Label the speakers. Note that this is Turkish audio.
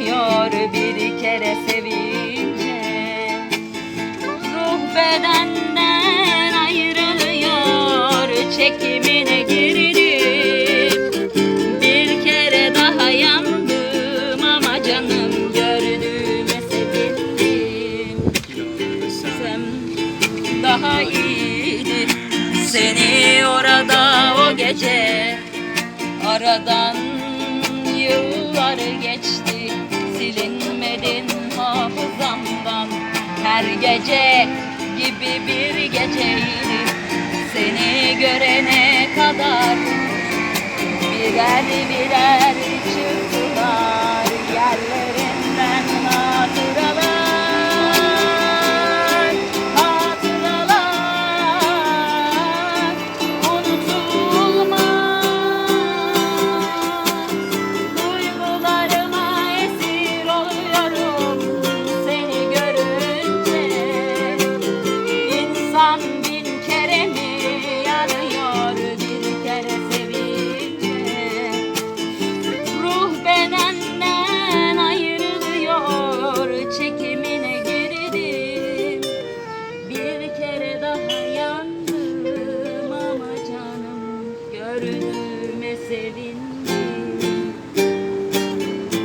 Speaker 1: yanıyor bir kere sevince. Ruh bedenden ayrılıyor çekimine girdim Bir kere daha yandım ama canım gördüğüme sevindim Sen daha iyiydi. Seni orada o gece Aradan yıllar geçti Her gece gibi bir geceydi. Seni görene kadar Birer birer çek.